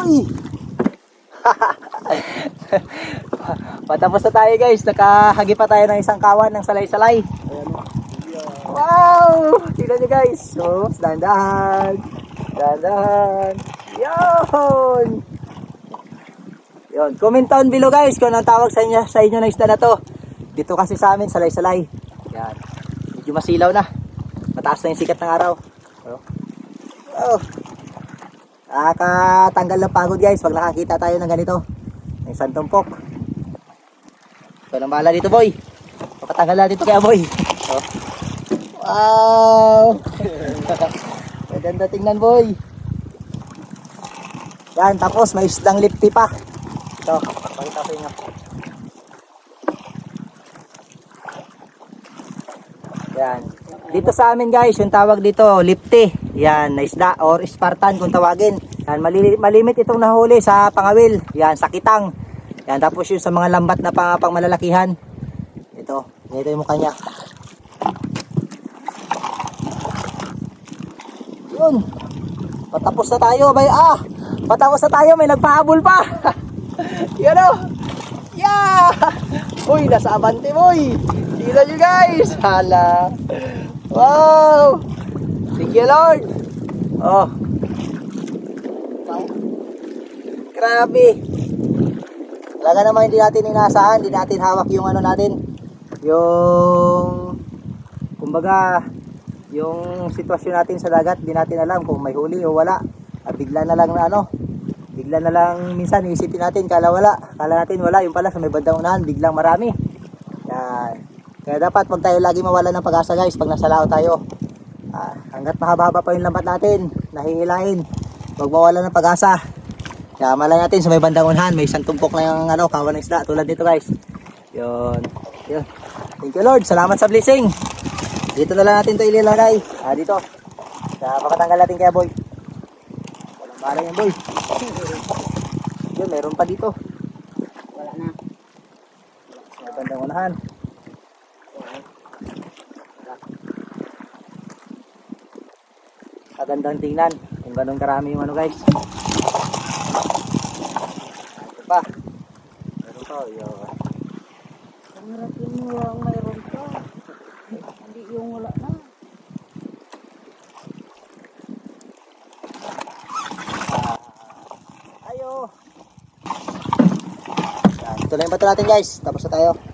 boy! Patapos na tayo guys. Nakahagi pa tayo ng isang kawan ng salay-salay. Wow! Tignan nyo guys. So, dandahan. Dandahan. Yun! Yun. Comment down below guys kung anong tawag sa inyo, sa inyo ng isda na to. Dito kasi sa amin, salay-salay. Yan. Medyo masilaw na. Mataas na yung sikat ng araw. Oh. Oh. Nakakatanggal ng pagod guys pag nakakita tayo ng ganito. Ng isang tumpok. Ito na bahala dito boy. Pakatanggal na dito kaya boy. Oh. Wow! Maganda tingnan boy. Yan, tapos may isdang lipti pa. Ito, pakita ko inyo. Yan. Dito sa amin guys, yung tawag dito, lipti. Yan, na isda or Spartan kung tawagin. Yan, mali- malimit itong nahuli sa pangawil. Yan, sa kitang. Yan, tapos yung sa mga lambat na pang, pang malalakihan. Ito, ito yung mukha niya. Yun. Patapos na tayo, bay. Ah! Patapos na tayo, may nagpahabol pa. Yan o. Yeah! Uy, nasa abante, boy. Tignan nyo, guys. Hala. Wow! Thank you, Lord. Oh. Grabe. Talaga naman hindi natin inaasahan, hindi natin hawak yung ano natin. Yung kumbaga yung sitwasyon natin sa dagat, di natin alam kung may huli o wala. At bigla na lang na ano, bigla na lang minsan isipin natin kala wala, kala natin wala, yung pala sa may bandang unahan, biglang marami. Yan. Kaya dapat wag tayo lagi mawala ng pag-asa guys pag nasa lao tayo. Ah, hanggat mahaba pa yung lambat natin, nahihilahin. Huwag mawala ng pag-asa. Kaya malay natin sa may bandang unahan, may isang tumpok na yung ano, kawan ng isda tulad nito guys. Yun. Yun. Thank you Lord. Salamat sa blessing. Dito na lang natin ito ilalagay. Ah, dito. Sa makatanggal natin kaya boy. Walang bala yan boy. Yun, meron pa dito. Wala na. Sa bandang unahan. Kagandang tingnan kung ganun karami yung ano guys. Ito pa. Meron pa. Yun. Pangarapin mo ang mayroon ka. Hindi yung wala na. Ayo. Ito na yung bato natin guys. Tapos na tayo.